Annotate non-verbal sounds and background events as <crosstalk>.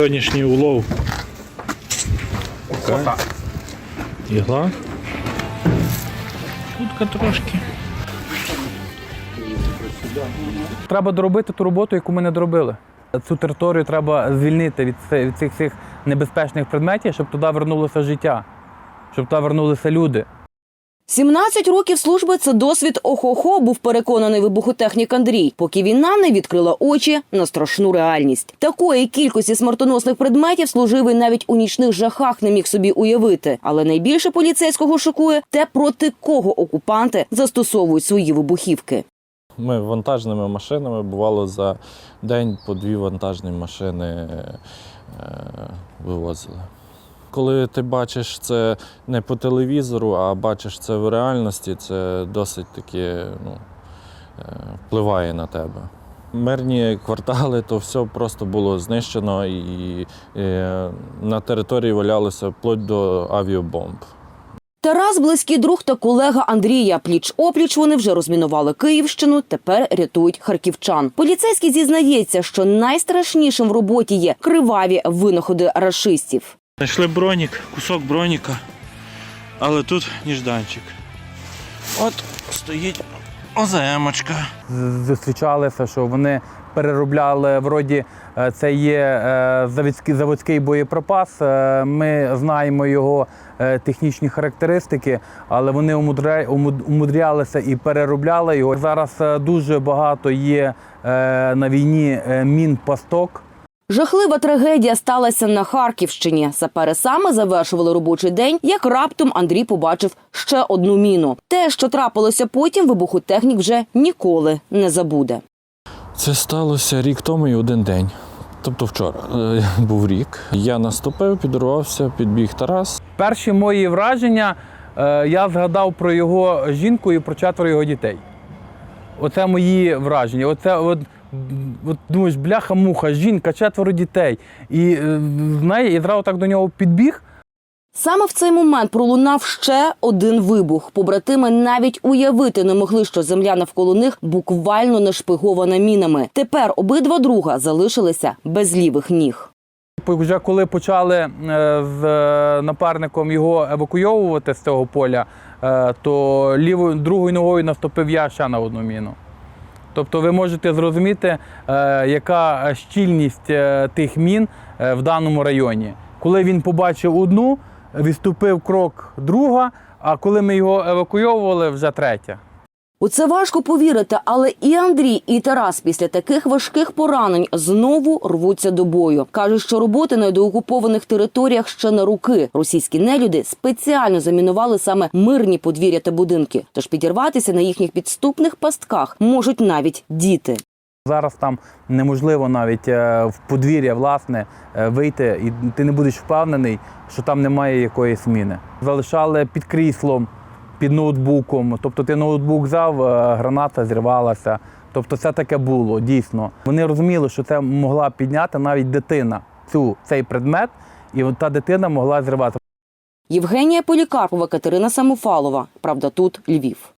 Сьогоднішній улов. Така. Ігла. Утка трошки. Треба доробити ту роботу, яку ми не доробили. Цю територію треба звільнити від, від цих всіх небезпечних предметів, щоб туди вернулося життя, щоб туди вернулися люди. 17 років служби це досвід охо-хо, був переконаний вибухотехнік Андрій, поки війна не відкрила очі на страшну реальність. Такої кількості смертоносних предметів служивий навіть у нічних жахах не міг собі уявити. Але найбільше поліцейського шокує те, проти кого окупанти застосовують свої вибухівки. Ми вантажними машинами бувало за день по дві вантажні машини е, вивозили. Коли ти бачиш це не по телевізору, а бачиш це в реальності, це досить таки ну, е, впливає на тебе. Мирні квартали, то все просто було знищено і е, на території валялося вплоть до авіабомб. Тарас, близький друг та колега Андрія. Пліч опліч вони вже розмінували Київщину. Тепер рятують харківчан. Поліцейський зізнається, що найстрашнішим в роботі є криваві винаходи рашистів. Знайшли бронік, кусок броніка, але тут ніжданчик. От стоїть оземочка. Зустрічалися, що вони переробляли, вроді е, це є е, заводський, заводський боєприпас. е, Ми знаємо його технічні характеристики, але вони умудря- умудрялися і переробляли його. Зараз дуже багато є на війні мін пасток. Жахлива трагедія сталася на Харківщині. Сапери саме завершували робочий день, як раптом Андрій побачив ще одну міну. Те, що трапилося потім, вибухотехнік вже ніколи не забуде. Це сталося рік тому і один день. Тобто вчора е, <laughs> був рік. Я наступив, підірвався, підбіг Тарас. Перші мої враження е, я згадав про його жінку і про четверо його дітей. Оце мої враження. Оце от, от думаєш, бляха-муха, жінка, четверо дітей. І е, знає, і зразу так до нього підбіг. Саме в цей момент пролунав ще один вибух. Побратими навіть уявити не могли, що земля навколо них буквально нашпигована мінами. Тепер обидва друга залишилися без лівих ніг. Вже коли почали е, з е, напарником його евакуйовувати з цього поля, то лівою другою ногою наступив я ще на одну міну. Тобто ви можете зрозуміти, е, яка щільність е, тих мін е, в даному районі. Коли він побачив одну, відступив крок друга, а коли ми його евакуйовували, вже третя. У це важко повірити, але і Андрій, і Тарас після таких важких поранень знову рвуться до бою. кажуть, що роботи на деокупованих територіях ще на руки. Російські нелюди спеціально замінували саме мирні подвір'я та будинки. Тож підірватися на їхніх підступних пастках можуть навіть діти. Зараз там неможливо навіть е, в подвір'я власне е, вийти, і ти не будеш впевнений, що там немає якоїсь міни. Залишали під кріслом, під ноутбуком. Тобто ти ноутбук взяв, е, граната зірвалася. Тобто це таке було дійсно. Вони розуміли, що це могла підняти навіть дитина цю, цей предмет, і та дитина могла зірвати. Євгенія Полікарпова, Катерина Самофалова. Правда, тут Львів.